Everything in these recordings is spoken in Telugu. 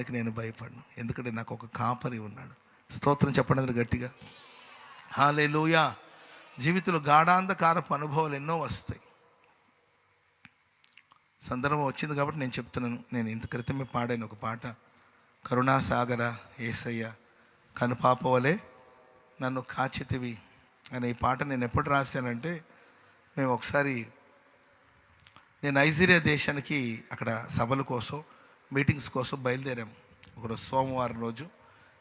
దానికి నేను భయపడను. ఎందుకంటే నాకు ఒక కాపరి ఉన్నాడు. స్తోత్రం చెప్పండి గట్టిగా. హాలే జీవితంలో గాఢాంధకారపు అనుభవాలు ఎన్నో వస్తాయి. సందర్భం వచ్చింది కాబట్టి నేను చెప్తున్నాను. నేను ఇంత క్రితమే పాడాను ఒక పాట. కరుణాసాగర ఏసయ్య కనుపాపవలే నన్ను కాచితివి అనే ఈ పాట నేను ఎప్పుడు రాశానంటే మేము ఒకసారి నేను నైజీరియా దేశానికి అక్కడ సభల కోసం మీటింగ్స్ కోసం బయలుదేరాము ఒకరోజు సోమవారం రోజు.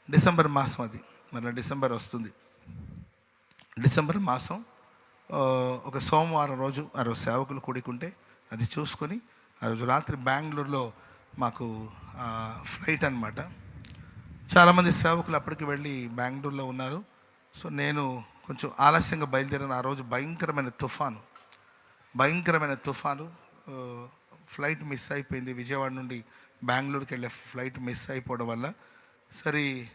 డిసెంబర్ మాసం అది. మళ్ళీ డిసెంబర్ వస్తుంది. డిసెంబర్ మాసం ఒక సోమవారం రోజు ఆ రోజు సేవకులు కూడుకుంటే అది చూసుకొని ఆ రోజు రాత్రి బెంగళూరులో మాకు ఫ్లైట్ అనమాట చాలామంది సేవకులు అప్పటికి వెళ్ళి బెంగళూరులో ఉన్నారు. సో నేను కొంచెం ఆలస్యంగా బయలుదేరిన. ఆ రోజు భయంకరమైన తుఫాను. భయంకరమైన తుఫాను. ఫ్లైట్ మిస్ అయిపోయింది విజయవాడ నుండి బెంగళూరుకి వెళ్ళే ఫ్లైట్ మిస్ అయిపోవడం వల్ల సరే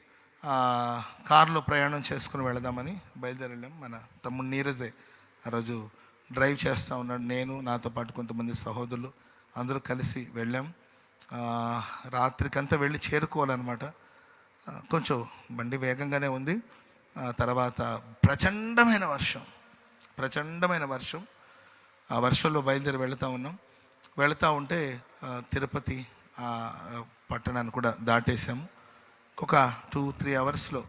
కారులో ప్రయాణం చేసుకుని వెళదామని బయలుదేరి వెళ్ళాం మన తమ్ముడు నీరజే ఆ రోజు డ్రైవ్ చేస్తూ ఉన్నాడు. నేను నాతో పాటు కొంతమంది సహోదరులు అందరూ కలిసి వెళ్ళాం. రాత్రికంతా వెళ్ళి చేరుకోవాలన్నమాట. కొంచెం బండి వేగంగానే ఉంది. తర్వాత ప్రచండమైన వర్షం ప్రచండమైన వర్షం. ఆ వర్షంలో బయలుదేరి వెళుతూ ఉన్నాం. వెళుతూ ఉంటే తిరుపతి పట్టణాన్ని కూడా దాటేసాము ఒక టూ త్రీ అవర్స్లో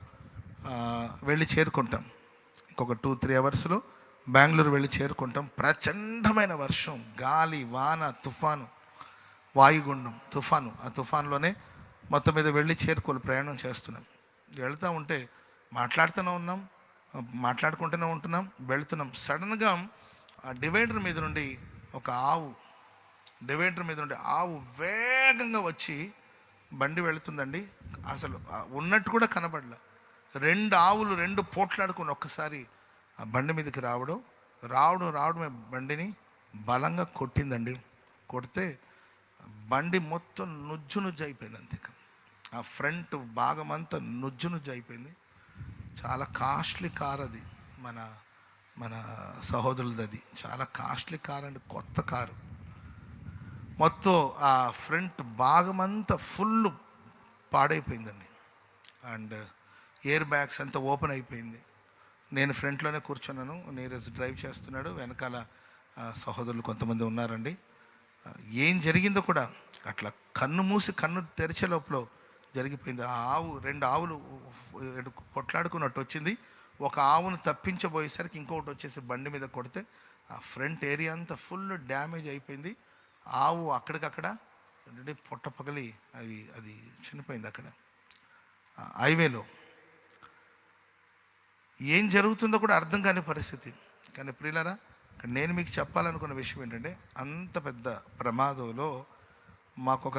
వెళ్ళి చేరుకుంటాం. ఇంకొక టూ త్రీ అవర్స్లో బెంగళూరు వెళ్ళి చేరుకుంటాం. ప్రచండమైన వర్షం గాలి వాన తుఫాను వాయుగుండం తుఫాను. ఆ తుఫాన్లోనే మొత్తం మీద వెళ్ళి చేరుకోవాలి ప్రయాణం చేస్తున్నాం. వెళ్తూ ఉంటే మాట్లాడుతూనే ఉన్నాం మాట్లాడుకుంటూనే ఉంటున్నాం వెళ్తున్నాం. సడన్గా ఆ డివైడర్ మీద నుండి ఒక ఆవు డివైడర్ మీద నుండి ఆవు వేగంగా వచ్చి బండి వెళుతుందండి. అసలు ఉన్నట్టు కూడా కనబడలే. రెండు ఆవులు రెండు పోట్లాడుకుని ఒక్కసారి ఆ బండి మీదకి రావడం రావడం రావడమే బండిని బలంగా కొట్టిందండి. కొడితే బండి మొత్తం నుజ్జు నుజ్జు అయిపోయింది అంతే ఆ ఫ్రంట్ భాగం అంతా నుజ్జు నుజ్జు అయిపోయింది. చాలా కాస్ట్లీ కార్ అది మన మన సహోదరులది చాలా కాస్ట్లీ కార్ అండి కొత్త కారు. మొత్తం ఆ ఫ్రంట్ భాగం అంతా ఫుల్ పాడైపోయిందండి. అండ్ ఎయిర్ బ్యాగ్స్ అంతా ఓపెన్ అయిపోయింది. నేను ఫ్రంట్లోనే కూర్చున్నాను. నీరజ్ డ్రైవ్ చేస్తున్నాడు. వెనకాల సహోదరులు కొంతమంది ఉన్నారండి. ఏం జరిగిందో కూడా అట్లా కన్ను మూసి కన్ను తెరిచే లోపల జరిగిపోయింది. ఆ ఆవు రెండు ఆవులు కొట్లాడుకున్నట్టు వచ్చింది. ఒక ఆవును తప్పించబోయేసరికి ఇంకొకటి వచ్చేసి బండి మీద కొడితే ఆ ఫ్రంట్ ఏరియా అంతా ఫుల్ డ్యామేజ్ అయిపోయింది. ఆవు అక్కడికక్కడ ఆల్రెడీ పొట్ట పగలి అవి అది చనిపోయింది అక్కడ. హైవేలో. ఏం జరుగుతుందో కూడా అర్థం కాని పరిస్థితి. కానీ ప్రియులరా ఇక్కడ నేను మీకు చెప్పాలనుకున్న విషయం ఏంటంటే అంత పెద్ద ప్రమాదంలో మాకు ఒక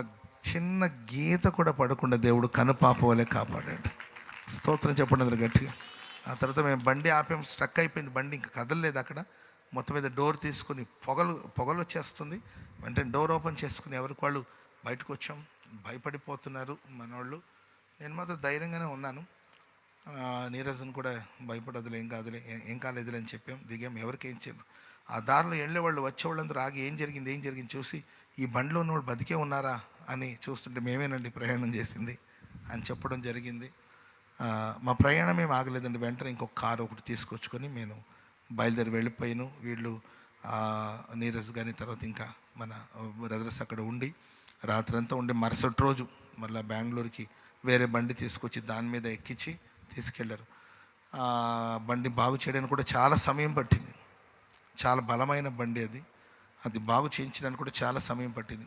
చిన్న గీత కూడా పడకుండా దేవుడు కనుపాప వలె కాపాడాడు. స్తోత్రం చెప్పండి అందులో గట్టిగా. ఆ తర్వాత మేము బండి ఆపాం స్ట్రక్ అయిపోయింది బండి ఇంకా కదలలేదు అక్కడ. మొత్తం మీద డోర్ తీసుకుని పొగలు పొగలు వచ్చేస్తుంది. వెంటనే డోర్ ఓపెన్ చేసుకుని ఎవరికి వాళ్ళు బయటకు వచ్చాం భయపడిపోతున్నారు మనోళ్ళు. నేను మాత్రం ధైర్యంగానే ఉన్నాను. ఆ, నీరజన్ కూడా భయపడదులే ఏం కాదులే ఏం కాలేదులే అని చెప్పాం దిగాం ఎవరికి ఏం చెప్పాం ఆ దారిలో వెళ్ళే వాళ్ళు వచ్చే వచ్చేవాళ్ళందరూ ఆగి ఏం జరిగింది ఏం జరిగింది చూసి ఈ బండిలో ఉన్నవాళ్ళు బతికే ఉన్నారా? అని చూస్తుంటే మేమేనండి ప్రయాణం చేసింది అని చెప్పడం జరిగింది. మా ప్రయాణం ఏం ఆగలేదండి వెంటనే ఇంకొక కారు ఒకటి తీసుకొచ్చుకొని నేను బయలుదేరి వెళ్ళిపోయాను. వీళ్ళు నీరజ్ గారి తర్వాత ఇంకా మన బ్రదర్స్ అక్కడ ఉండి రాత్రంతా ఉండి మరుసటి రోజు మళ్ళీ బెంగళూరుకి వేరే బండి తీసుకొచ్చి దాని మీద ఎక్కించి తీసుకెళ్ళారు. ఆ, బండి బాగు చేయడానికి కూడా చాలా సమయం పట్టింది. చాలా బలమైన బండి అది. అది బాగు చేయించడానికి కూడా చాలా సమయం పట్టింది.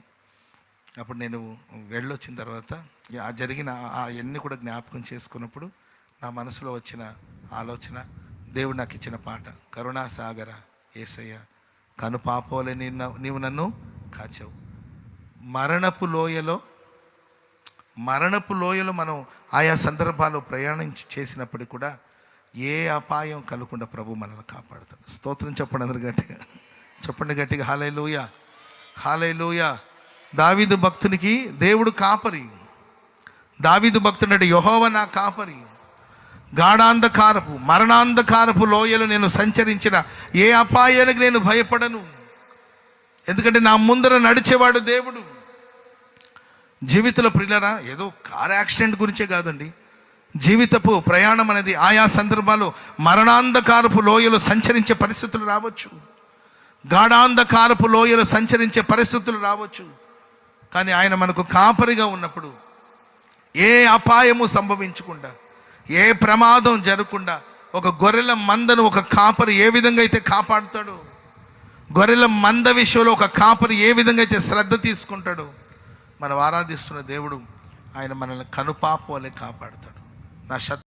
అప్పుడు నేను వెళ్ళొచ్చిన తర్వాత ఆ జరిగిన అవన్నీ కూడా జ్ఞాపకం చేసుకున్నప్పుడు నా మనసులో వచ్చిన ఆలోచన దేవుడు నాకు ఇచ్చిన పాట కరుణాసాగర ఏసయ్య కను పాపోలే నిన్న నీవు నన్ను కాచావు. మరణపు లోయలో మరణపు లోయలో మనం ఆయా సందర్భాల్లో ప్రయాణం చేసినప్పటికీ కూడా ఏ అపాయం కలగకుండా ప్రభు మనల్ని కాపాడుతాడు. స్తోత్రం చెప్పండి అందరు గట్టిగా. చెప్పండి గట్టిగా. హాలే లూయ హాలే లూయ దావీదు భక్తునికి దేవుడు కాపరి. దావీదు భక్తుడు యహోవ నా కాపరి. గాఢాంధకారపు మరణాంధకారపు లోయలు నేను సంచరించిన ఏ అపాయానికి నేను భయపడను? ఎందుకంటే నా ముందర నడిచేవాడు దేవుడు. జీవితంలో ప్రిల్లరా ఏదో కార్ యాక్సిడెంట్ గురించే కాదండి. జీవితపు ప్రయాణం అనేది ఆయా సందర్భాలు మరణాంధకారపు లోయలు సంచరించే పరిస్థితులు రావచ్చు. గాఢాంధకారపు లోయలు సంచరించే పరిస్థితులు రావచ్చు. కానీ ఆయన మనకు కాపరిగా ఉన్నప్పుడు ఏ అపాయము సంభవించకుండా ఏ ప్రమాదం జరగకుండా ఒక గొర్రెల మందను ఒక కాపరి ఏ విధంగా అయితే కాపాడుతాడో? గొర్రెల మంద విషయంలో ఒక కాపరి ఏ విధంగా అయితే శ్రద్ధ తీసుకుంటాడో? మనం ఆరాధిస్తున్న దేవుడు ఆయన మనల్ని కనుపాపు వలె కాపాడుతాడు. నా శత్రు